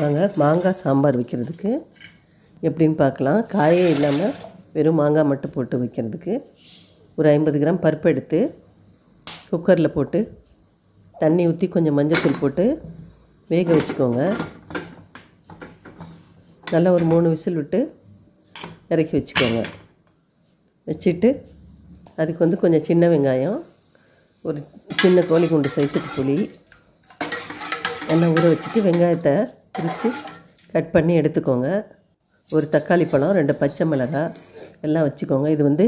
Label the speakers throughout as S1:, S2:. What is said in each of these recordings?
S1: வாங்க. மாங்காய் சாம்பார் வைக்கிறதுக்கு. எப்படின்னு பார்க்கலாம். காயே இல்லாமல் வெறும் மாங்காய் மட்டும் போட்டு வைக்கிறதுக்கு. ஒரு ஐம்பது கிராம் பருப்பு எடுத்து குக்கரில் போட்டு தண்ணி ஊற்றி கொஞ்சம் மஞ்சத்தூள் போட்டு வேக வச்சுக்கோங்க. நல்லா ஒரு மூணு விசில் விட்டு இறக்கி வச்சுக்கோங்க. வச்சுட்டு அதுக்கு வந்து கொஞ்சம் சின்ன வெங்காயம் ஒரு சின்ன கோழி குண்டு சைஸுக்கு புளி எண்ணெய் ஊற வச்சுட்டு வெங்காயத்தை பிரித்து கட் பண்ணி எடுத்துக்கோங்க. ஒரு தக்காளி பழம் ரெண்டு பச்சை மிளகாய் எல்லாம் வச்சுக்கோங்க. இது வந்து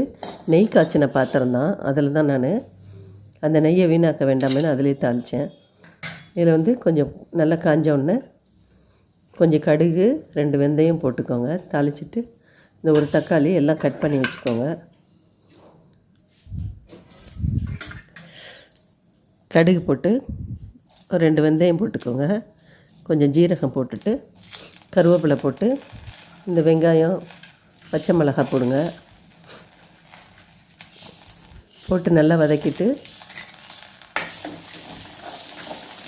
S1: நெய் காய்ச்சின பாத்திரம் தான். அதில் தான் நான் அந்த நெய்யை வீணாக்க வேண்டாமேன்னு அதிலே தாளித்தேன் இதில் வந்து கொஞ்சம் நல்லா காஞ்ச உடனே கொஞ்சம் கடுகு ரெண்டு வெந்தயம் போட்டுக்கோங்க. தாளிச்சிட்டு இந்த ஒரு தக்காளி எல்லாம் கட் பண்ணி வச்சுக்கோங்க. கடுகு போட்டு ஒரு ரெண்டு வெந்தயம் போட்டுக்கோங்க. கொஞ்சம் ஜீரகம் போட்டுட்டு கருவேப்பிலை போட்டு இந்த வெங்காயம் பச்சை மிளகாய் போடுங்க. போட்டு நல்லா வதக்கிட்டு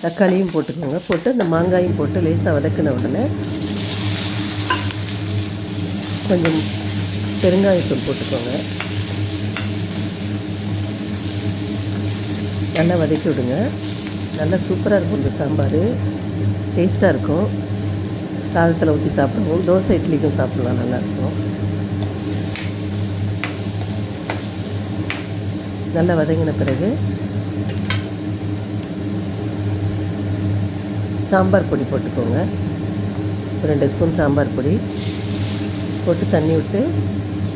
S1: தக்காளியும் போட்டுக்கோங்க. போட்டு அந்த மாங்காயும் போட்டு லேசாக வதக்கின உடனே கொஞ்சம் பெருங்காயத்தூள் போட்டுக்கோங்க. நல்லா வதக்கி விடுங்க. நல்லா சூப்பராக இருக்கும் இந்த சாம்பார். டேஸ்ட்டாக இருக்கும். சாதத்தில் ஊற்றி சாப்பிடுவோம். தோசை இட்லிக்கும் சாப்பிட்லாம் நல்லாயிருக்கும். நல்லா வதங்கின பிறகு சாம்பார் பொடி போட்டுக்கோங்க. ஒரு ரெண்டு ஸ்பூன் சாம்பார் பொடி. போட்டு தண்ணி விட்டு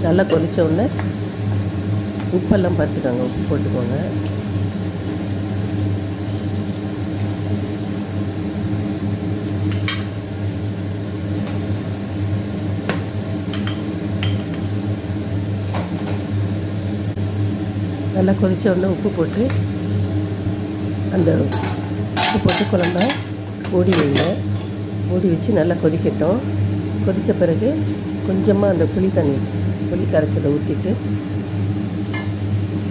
S1: நல்லா கொதித்த உடனே உப்பெல்லாம் பார்த்துக்கோங்க உப்பு போட்டுக்கோங்க. நல்லா கொதிச்ச உடனே உப்பு போட்டு அந்த உப்பு போட்டு குழம்ப மூடி வைங்க. மூடி வச்சு நல்லா கொதிக்கட்டும். கொதித்த பிறகு கொஞ்சமாக அந்த புளி தண்ணி புளி கரைச்சதை ஊற்றிட்டு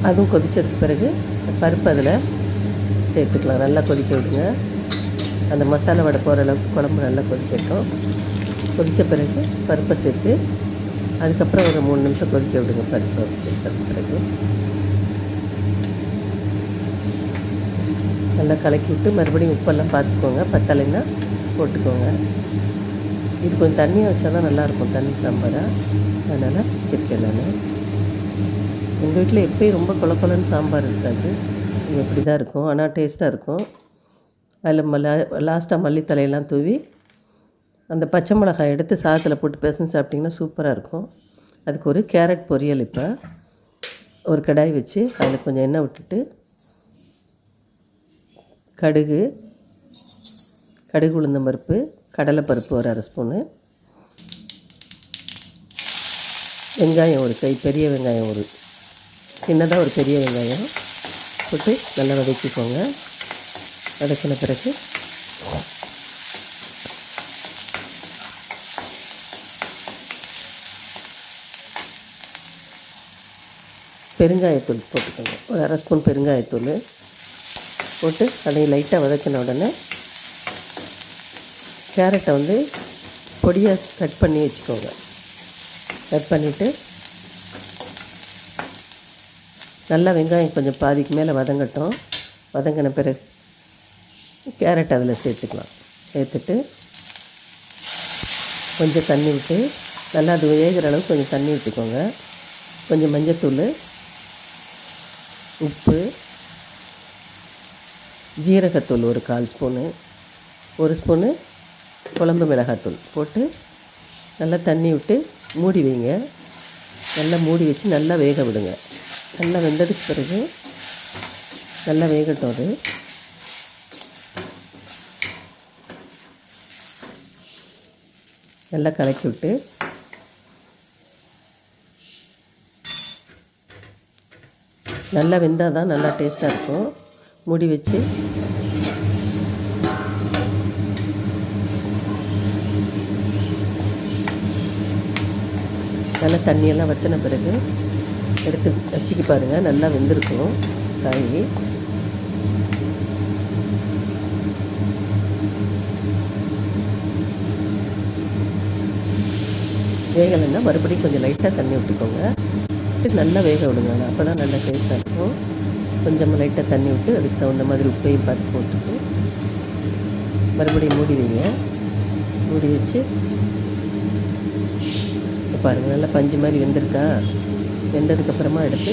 S1: அதுவும் கொதித்ததுக்கு பிறகு பருப்பு அதில் சேர்த்துக்கலாம். நல்லா கொதிக்க விடுங்க. அந்த மசாலா வடை போகிற அளவுக்கு குழம்பு நல்லா கொதிக்கட்டும். கொதித்த பிறகு பருப்பை சேர்த்து அதுக்கப்புறம் ஒரு மூணு நிமிஷம் கொதிக்க விடுங்க பருப்பு சேர்த்த பிறகு. நல்லா கலக்கி விட்டு மறுபடியும் உப்பெல்லாம் பார்த்துக்கோங்க. பத்தலைன்னா போட்டுக்கோங்க. இது கொஞ்சம் தண்ணியாக வச்சா தான் நல்லாயிருக்கும் தண்ணி சாம்பாராக அதனால் வச்சுருக்கேன் நான். எங்கள் வீட்டில் எப்பயும் ரொம்ப கொல கொலன்னு சாம்பார் இருக்காது. இது இப்படி தான் இருக்கும். ஆனால் டேஸ்ட்டாக இருக்கும். அதில் மல்ல லாஸ்ட்டாக மல்லித்தலையெல்லாம் தூவி அந்த பச்சை மிளகாய் எடுத்து சாதத்தில் போட்டு பிசைஞ்சு சாப்பிட்டிங்கன்னா சூப்பராக இருக்கும். அதுக்கு ஒரு கேரட் பொரியல் இப்போ. ஒரு கடாய் வச்சு அதில் கொஞ்சம் எண்ணெய் விட்டுட்டு கடுகு கடுகு உளுந்தம் பருப்பு கடலைப்பருப்பு ஒரு அரை ஸ்பூனு வெங்காயம் ஒரு கை பெரிய வெங்காயம் ஒரு சின்னதாக ஒரு பெரிய வெங்காயம் போட்டு நல்லா வதக்கிக்கோங்க. வதக்கின பிறகு பெருங்காயத்தூள் போட்டுக்கோங்க. ஒரு அரை ஸ்பூன் பெருங்காயத்தூள். போட்டு அதை லைட்டாக வதக்கின உடனே கேரட்டை வந்து பொடியாக கட் பண்ணி வச்சுக்கோங்க. கட் பண்ணிவிட்டு நல்லா வெங்காயம் கொஞ்சம் பாதிக்கு மேலே வதங்கட்டும். வதங்கின பிறகு கேரட் அதில் சேர்த்துக்கலாம். சேர்த்துட்டு கொஞ்சம் தண்ணி விட்டு நல்லா அது வேகிற அளவுக்கு கொஞ்சம் தண்ணி விட்டுக்கோங்க கொஞ்சம் மஞ்சத்தூள் உப்பு ஜீரகத்தூள் ஒரு கால் ஸ்பூனு ஒரு ஸ்பூனு குழம்பு மிளகாத்தூள் போட்டு நல்லா தண்ணி விட்டு மூடி வைங்க. நல்லா மூடி வச்சு நல்லா வேக விடுங்க. நல்லா வெந்ததுக்கு பிறகு நல்லா வேகட்டும் அது. நல்லா கலக்கி விட்டு நல்லா வெந்தால் தான் நல்லா டேஸ்ட்டாக இருக்கும். மூடி வச்சு. நல்லா தண்ணியெல்லாம் வற்றின பிறகு எடுத்து ரசிக்கு பாருங்கள் நல்லா வெந்திருக்கும் காய். வேகலைன்னா மறுபடியும் கொஞ்சம் லைட்டாக தண்ணி விட்டுக்கோங்க. விட்டு நல்லா வேக விடுங்க அப்போ தான் நல்லா டேஸ்ட்டாக இருக்கும். கொஞ்சமாக லைட்டாக தண்ணி விட்டு அதுக்கு தகுந்த மாதிரி உப்பையும் பார்த்து போட்டுட்டு மறுபடியும் மூடி வைங்க. மூடி வச்சு பாருங்கள் நல்லா பஞ்சு மாதிரி வெந்திருக்கா? வெந்ததுக்கப்புறமா எடுத்து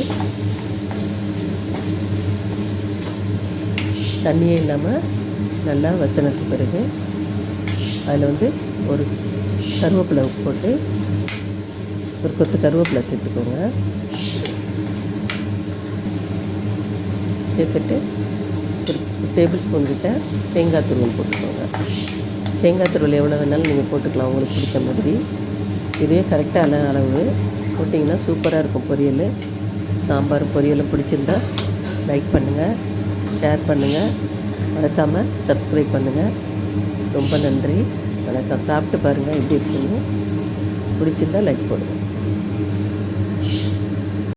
S1: தண்ணியே இல்லாமல் நல்லா வத்தினதுக்கு பிறகு அதில் வந்து ஒரு கருவேப்பிலை போட்டு ஒரு கொத்து கருவேப்பிலை சேர்த்துக்கோங்க. சேர்த்துட்டு ஒரு டேபிள் ஸ்பூன் கிட்ட தேங்காய் துருவல் போட்டுக்கோங்க. தேங்காய் துருவல் எவ்வளோ வேணாலும் நீங்கள் போட்டுக்கலாம் உங்களுக்கு பிடிச்ச மாதிரி. இதே கரெக்டான அளவு போட்டிங்கன்னா சூப்பராக இருக்கும் பொரியல். சாம்பார் பொரியலும் பிடிச்சிருந்தா லைக் பண்ணுங்கள் ஷேர் பண்ணுங்கள் மறக்காமல் சப்ஸ்கிரைப் பண்ணுங்கள் ரொம்ப நன்றி வணக்கம். சாப்பிட்டு பாருங்கள் எப்படி இருக்குன்னு. பிடிச்சிருந்தா லைக் போடுங்க.